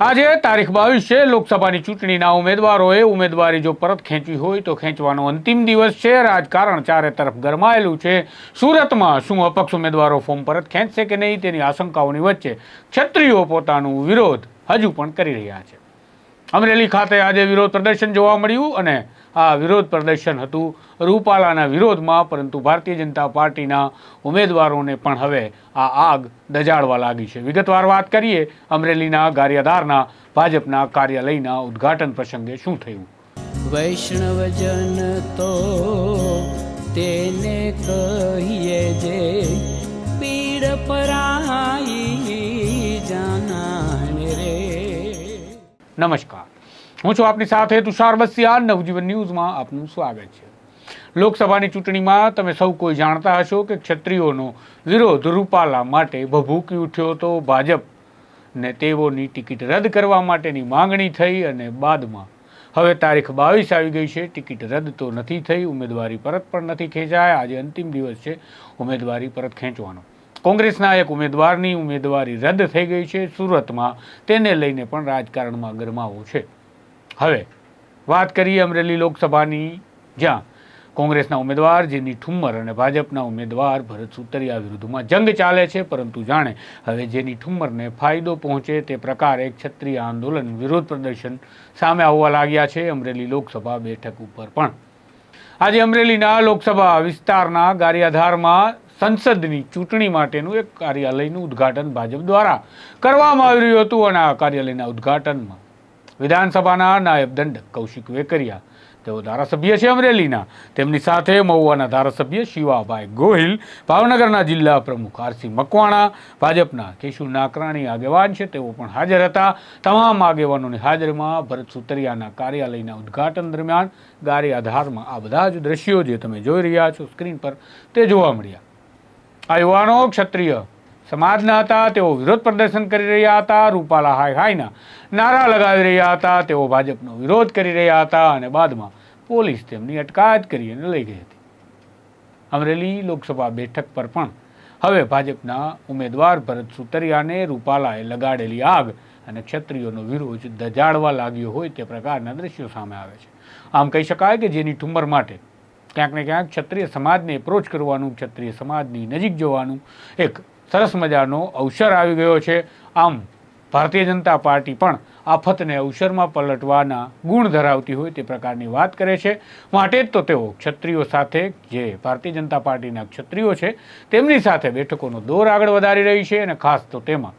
આજે તારીખ બાવીસ છે. લોકસભાની ચૂંટણીના ઉમેદવારોએ ઉમેદવારી જો પરત ખેંચવી હોય તો ખેંચવાનો અંતિમ દિવસ છે. રાજકારણ ચારે તરફ ગરમાયેલું છે. સુરતમાં શું અપક્ષ ઉમેદવારો ફોર્મ પરત ખેંચશે કે નહીં તેની આશંકાઓની વચ્ચે ક્ષત્રિયો પોતાનું વિરોધ હજુ પણ કરી રહ્યા છે. અમરેલી ખાતે આજે વિરોધ પ્રદર્શન જોવા મળ્યું અને આ વિરોધ પ્રદર્શન હતું રૂપાલાના વિરોધમાં, પરંતુ ભારતીય જનતા પાર્ટીના ઉમેદવારોને પણ હવે આ આગ દજાડવા લાગી છે. વિગતવાર વાત કરીએ, અમરેલીના ગારિયાધારના ભાજપના કાર્યાલયના ઉદ્ઘાટન પ્રસંગે શું થયું? વૈષ્ણવજન તો તેને કહીએ જે પીડ પરાઈ નમસ્કાર. હું છું આપની સાથે તુષાર બસિયા નવજીવન ન્યૂઝમાં આપનું સ્વાગત છે. લોકસભાની ચૂંટણીમાં તમે સૌ કોઈ જાણતા હશો કે ક્ષત્રિયોનો વિરોધ રૂપાલા માટે ભભૂકી ઉઠ્યો હતો ભાજપ ને તેઓની ટિકિટ રદ કરવા માટેની માંગણી થઈ અને બાદમાં હવે તારીખ બાવીસ આવી ગઈ છે. ટિકિટ રદ તો નથી થઈ. ઉમેદવારી પરત પણ નથી ખેંચાય. આજે અંતિમ દિવસ છે. ઉમેદવારી પરત ખેંચવાનો. કોંગ્રેસના એક ઉમેદવારની ઉમેદવારી રદ થઈ ગઈ છે. સુરતમાં તેને લઈને પણ રાજકારણમાં ગરમાવો છે. હવે વાત કરીએ અમરેલી લોકસભાની. જ્યાં કોંગ્રેસના ઉમેદવાર જેની ઠુમ્મર અને ભાજપના ઉમેદવાર ભરત સુતરિયા વિરુદ્ધમાં જંગ ચાલે છે, પરંતુ જાણે હવે જેની ઠુમ્મરને ફાયદો પહોંચે તે પ્રકારે ક્ષત્રિય આંદોલન વિરોધ પ્રદર્શન સામે આવવા લાગ્યા છે અમરેલી લોકસભા બેઠક ઉપર પણ. આજે અમરેલીના લોકસભા વિસ્તારના ગારિયાધારમાં સંસદની ચૂંટણી માટેનું એક કાર્યાલયનું ઉદ્ઘાટન ભાજપ દ્વારા કરવામાં આવી રહ્યું હતું અને આ કાર્યાલયના ઉદ્ઘાટનમાં વિધાનસભાના નાયબ દંડક કૌશિક વેકરિયા, તેઓ ધારાસભ્ય છે અમરેલીના. તેમની સાથે મહુવાના ધારાસભ્ય શિવાભાઈ ગોહિલ, ભાવનગરના જિલ્લા પ્રમુખ આરસી મકવાણા, ભાજપના કેશુ નાકરાણી આગેવાન છે. તેઓ પણ હાજર હતા. તમામ આગેવાનોની હાજરીમાં ભરત સુતરિયાના કાર્યાલયના ઉદ્ઘાટન દરમિયાન ગારી આધારમાં આ બધા જ દ્રશ્યો જે તમે જોઈ રહ્યા છો સ્ક્રીન પર તે જોવા મળ્યા. આ યુવાનો ક્ષત્રિય. સમાજના હતા, તેઓ વિરોધ પ્રદર્શન કરી રહ્યા હતા, રૂપાલા હાય હાયના નારા લગાવી રહ્યા હતા, તેઓ ભાજપનો વિરોધ કરી રહ્યા હતા અને બાદમાં પોલીસ તેમની અટકાયત કરી અને લઈ ગઈ હતી. અમરેલી લોકસભા બેઠક પર પણ હવે ભાજપના ઉમેદવાર ભરત સુતરિયાને રૂપાલાએ લગાડેલી આગ અને ક્ષત્રિયોનો વિરોધ દજાડવા લાગ્યો હોય તે પ્રકારના દ્રશ્યો સામે આવે છે. આમ કહી શકાય કે જેની ઠુમર માટે ક્યાંક ને ક્યાંક ક્ષત્રિય સમાજને એપ્રોચ કરવાનું, ક્ષત્રિય સમાજની નજીક જવાનું એક સરસ મજાનો અવસર આવી ગયો છે. આમ ભારતીય જનતા પાર્ટી પણ આફતને અવસરમાં પલટવાના ગુણ ધરાવતી હોય તે પ્રકારની વાત કરે છે. માટે જ તો તેઓ ક્ષત્રિયો સાથે, જે ભારતીય જનતા પાર્ટીના ક્ષત્રિયો છે, તેમની સાથે બેઠકોનો દોર આગળ વધારી રહી છે અને ખાસ તો તેમાં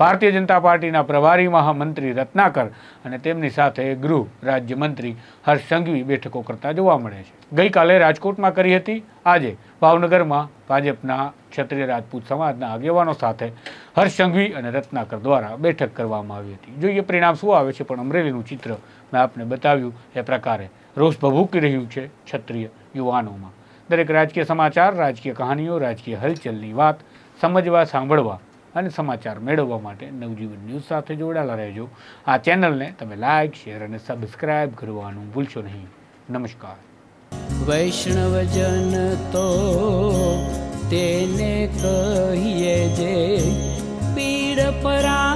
ભારતીય જનતા પાર્ટીના પ્રભારી મહામંત્રી રત્નાકર અને તેમની સાથે ગૃહ રાજ્યમંત્રી હર્ષ સંઘવી બેઠકો કરતા જોવા મળે છે. ગઈકાલે રાજકોટમાં કરી હતી. આજે ભાવનગરમાં ભાજપના ક્ષત્રિય રાજપૂત સમાજના આગેવાનો સાથે હર્ષ સંઘવી અને રત્નાકર દ્વારા બેઠક કરવામાં આવી હતી. જોઈએ પરિણામ શું આવે છે પણ અમરેલીનું ચિત્ર મેં આપને બતાવ્યું એ પ્રકારે રોષ ભભૂકી રહ્યું છે ક્ષત્રિય યુવાનોમાં. દરેક રાજકીય સમાચાર, રાજકીય કહાનીઓ, રાજકીય હલચલની વાત સમજવા, સાંભળવા અને સમાચાર મેળવવા માટે નવજીવન ન્યૂઝ સાથે જોડાયેલા રહેજો. આ ચેનલને તમે લાઇક શેર અને સબસ્ક્રાઇબ કરવાનું ભૂલશો નહીં. નમસ્કાર. વૈષ્ણવજન તો તેને કહીએ જે પીડ પરાઈ